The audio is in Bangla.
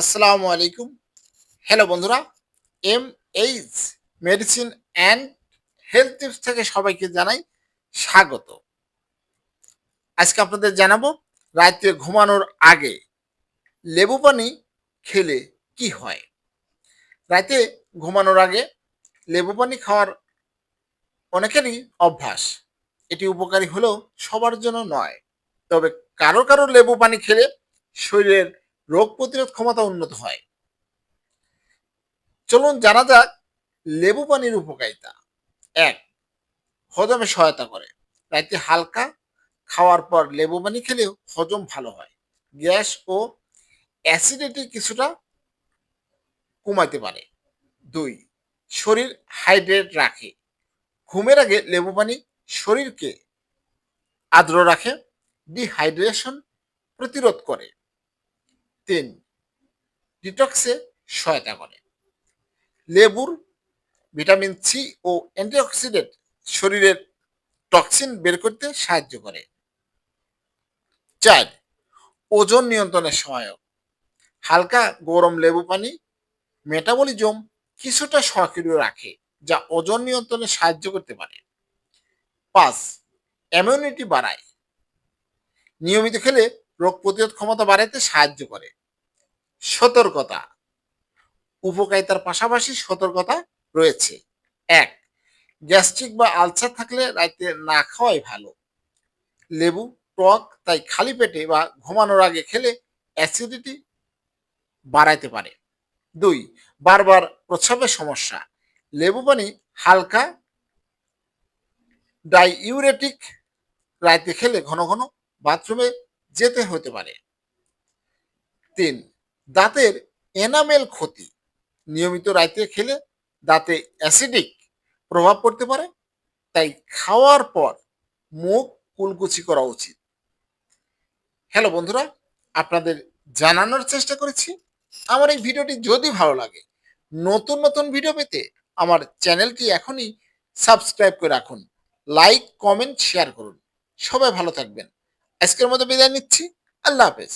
আসসালামু আলাইকুম। হ্যালো বন্ধুরা M H medicine and health tips থেকে সবাইকে জানাই স্বাগত। আজকে আপনাদের জানাব রাতে ঘুমানোর আগে লেবু পানি খেলে কি হয়? রাতে ঘুমানোর আগে লেবু পানি খাওয়ার অনেকেরই অভ্যাস। এটি উপকারী হলেও সবার জন্য নয়। তবে কারও কারও লেবু পানি খেলে শরীরের রোগ প্রতিরোধ ক্ষমতা উন্নত হয়। চলুন জানা যাক লেবু পানির উপকারিতা। এক, হজমে সহায়তা করে। রাতে হালকা খাওয়ার পর লেবু পানি খেলেও হজম ভালো হয়। গ্যাস ও অ্যাসিডিটি কিছুটা কমাতে পারে। দুই, শরীর হাইড্রেট রাখে। ঘুমের আগে লেবু পানি শরীরকে আর্দ্র রাখে, ডিহাইড্রেশন প্রতিরোধ করে। তিন। ডিটক্সে সহায়তা করে। লেবুর ভিটামিন সি ও অ্যান্টিঅক্সিডেন্ট শরীরের টক্সিন বের করতে সাহায্য করে। চার, ওজন নিয়ন্ত্রণে সহায়ক। হালকা গরম লেবু পানি, মেটাবলিজম কিছুটা সক্রিয় রাখে, যা ওজন নিয়ন্ত্রণে সাহায্য করতে পারে। পাঁচ ইমিউনিটি বাড়ায়। নিয়মিত খেলে রোগ প্রতিরোধ ক্ষমতা বাড়াতে সাহায্য করে। সতর্কতা। উপকারিতার পাশাপাশি সতর্কতা রয়েছে। এক, গ্যাস্ট্রিক বা আলসার থাকলে রাতে না খাওয়াই ভালো। লেবু, টক, তাই খালি পেটে বা ঘুমানোর আগে খেলে অ্যাসিডিটি বাড়াইতে পারে। দুই, বারবার প্রস্রাবের সমস্যা। লেবু পানি হালকা, ডাইউরেটিক রাইতে খেলে ঘন ঘন বাথরুমে যেতে হতে পারে। তিন দাঁতের এনামেল ক্ষতি। নিয়মিত রাইতে খেলে দাঁতে অ্যাসিডিক প্রভাব পড়তে পারে, তাই খাওয়ার পর মুখ কুলকুচি করা উচিত। হ্যালো বন্ধুরা, আপনাদের জানানোর চেষ্টা করেছি। আমার এই ভিডিওটি যদি ভালো লাগে, নতুন নতুন ভিডিও পেতে আমার চ্যানেলটি এখনই সাবস্ক্রাইব করে রাখুন। লাইক, কমেন্ট, শেয়ার করুন। সবাই ভালো থাকবেন। আজকের মতো বিদায় নিচ্ছি। আল্লাহ হাফেজ।